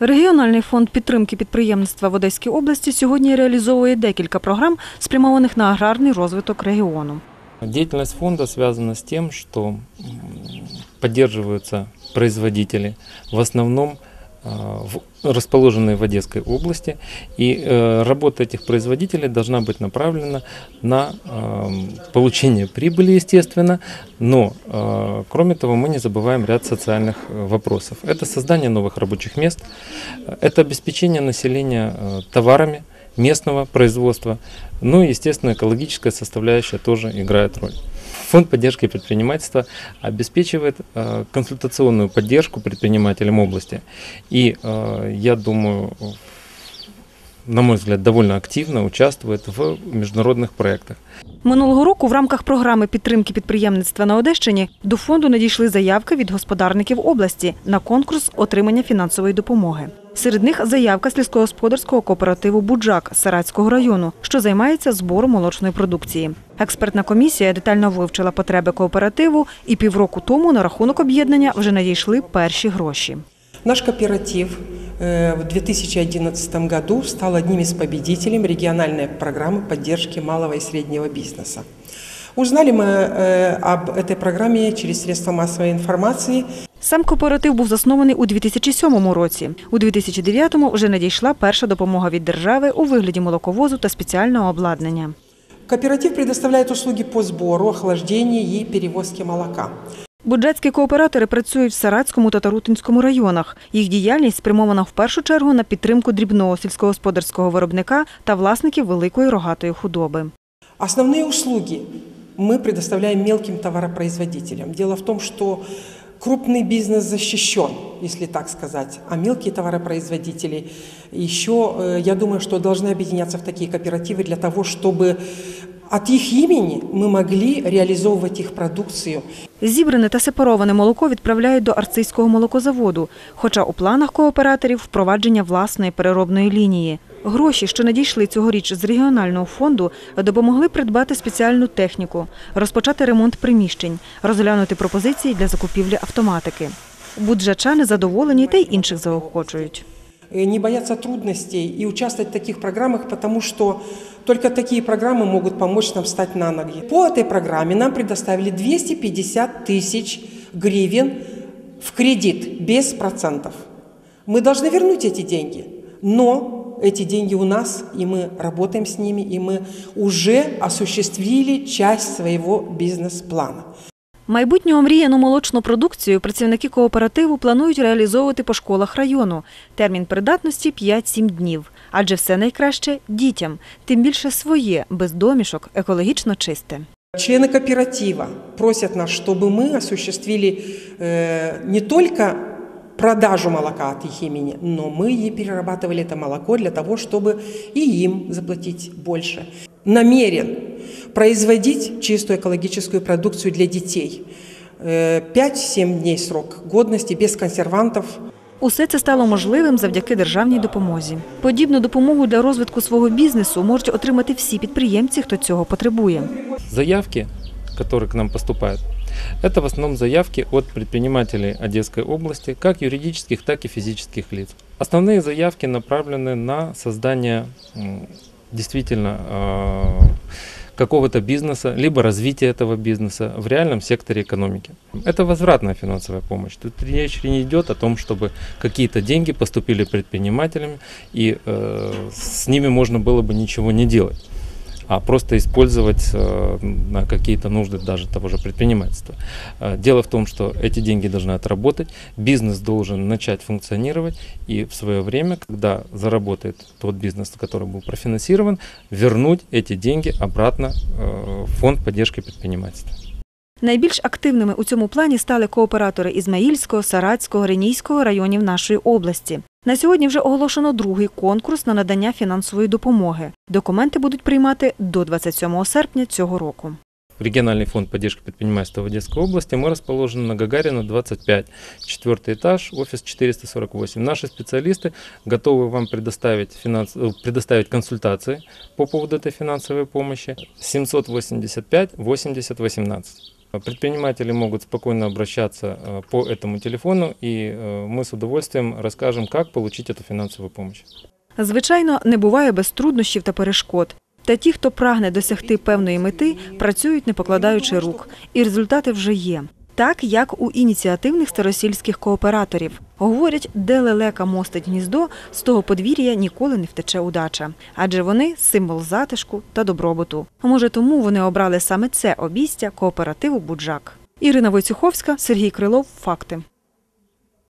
Регіональний фонд підтримки підприємництва в Одеській області сьогодні реалізовує декілька програм, спрямованих на аграрний розвиток регіону. Деятельность фонда связана с тем, что м, поддерживаются производители, в основном а, в- расположенные в Одесской области, и э, работа этих производителей должна быть направлена на ам, получение прибыли, естественно, но, э, кроме того, мы не забываем ряд социальных э, вопросов. Это создание новых рабочих мест, э, это обеспечение населения э, товарами местного производства, ну и, естественно, экологическая составляющая тоже играет роль. Фонд поддержки предпринимательства обеспечивает э, консультационную поддержку предпринимателям области. И э, я думаю, на мой взгляд, довольно активно участвует в международных проектах. Минулого року в рамках програми підтримки підприємництва на Одещині до фонду надійшли заявки від господарників області на конкурс отримання фінансової допомоги. Серед них заявка сільськогосподарського кооперативу Буджак Саратського району, що займається збором молочної продукції. Експертна комісія детально вивчила потреби кооперативу, і півроку тому на рахунок об'єднання вже надійшли перші гроші. Наш кооператив в 2011 году стал одним из победителей региональной программы поддержки малого и среднего бизнеса. Узнали мы э, об этой программе через средства массовой информации. Сам кооператив був заснований у 2007 році. У 2009-му вже надійшла перша допомога від держави у вигляді молоковозу та спеціального обладнання. Кооператив предоставляет услуги по сбору, охлаждению и перевозке молока. Буджетські кооператори працюють в Саратському та Тарутинському районах. Їх діяльність спрямована в першу чергу на підтримку дрібного сільськогосподарського виробника та власників великої рогатої худоби. Основные услуги мы предоставляем мелким товаропроизводителям. Дело в том, что крупный бизнес защищен, если так сказать, а мелкие товаропроизводители еще, э, я думаю, что должны объединяться в такие кооперативы для того, чтобы от их имени мы могли реализовывать их продукцию Зібране та сепароване молоко відправляють до арцизького молокозаводу, хоча у планах кооператорів впровадження власної переробної лінії. Гроші, що надійшли цьогоріч з регіонального фонду, допомогли придбати спеціальну техніку, розпочати ремонт приміщень, розглянути пропозиції для закупівлі автоматики. Буджачани задоволені та й інших заохочують. Э, не бояться трудностей и участвовать в таких программах, потому что только такие программы могут помочь нам встать на ноги. По этой программе нам предоставили 250 тысяч гривен в кредит без процентов. Мы должны вернуть эти деньги, но эти деньги у нас, и мы работаем с ними, и мы уже осуществили часть своего бизнес-плана. Майбутню омріяну молочну продукцію працівники кооперативу планують реалізовувати по школах району. Термін придатності 5-7 днів. Адже все найкраще дітям, тим більше своє, без домішок, екологічно чисте. Члены кооператива просят нас, чтобы мы осуществили э, не только продажу молока от их имени, но мы и перерабатывали это молоко для того, чтобы и им заплатить больше. Намерен производить чистую экологическую продукцию для детей. Э, 5-7 дней срок годности, без консервантов, Усе це стало можливим завдяки державній допомозі. Подібну допомогу для розвитку свого бізнесу можуть отримати всі підприємці, хто цього потребує. Заявки, которые к нам поступают, это в основном заявки от предпринимателей Одесской области, как юридических, так и физических лиц. Основные заявки направлены на создание м, действительно э, какого-то бизнеса, либо развитие этого бизнеса в реальном секторе экономики. Это возвратная финансовая помощь. Тут речь не идет о том, чтобы какие-то деньги поступили предпринимателям и э, с ними можно было бы ничего не делать а просто использовать э, на какие-то нужды даже того же предпринимательства. Э, Дело в том, что эти деньги должны отработать, бизнес должен начать функционировать, и в свое время, когда заработает тот бизнес, который был профинансирован, вернуть эти деньги обратно э, в фонд поддержки предпринимательства. Найбільш активними у цьому плані стали кооператори Ізмаїльського, Саратського, Ренійського районів нашої області. На сьогодні вже оголошено другий конкурс на надання фінансової допомоги. Документи будуть приймати до 27 серпня цього року. Региональный фонд поддержки предпринимательства в Одесской области. Мы расположены на Гагарина 25, четвертый этаж, офис 448. Наши специалисты готовы вам предоставить, финанс... э, предоставить консультации по поводу этой финансовой помощи. 785 80 18. Предприниматели могут спокойно обращаться э, по этому телефону, и э, мы с удовольствием расскажем, как получить эту финансовую помощь. Звичайно, не буває без труднощів та перешкод. Та ті, хто прагне досягти певної мети, працюють не покладаючи рук. І результати вже є. Так, як у ініціативних старосільських кооператорів. Говорять, де лелека мостить гніздо, з того подвір'я ніколи не втече удача. Адже вони – символ затишку та добробуту. Може тому вони обрали саме це обістя кооперативу «Буджак». Ірина Войцюховська, Сергій Крилов. Факти.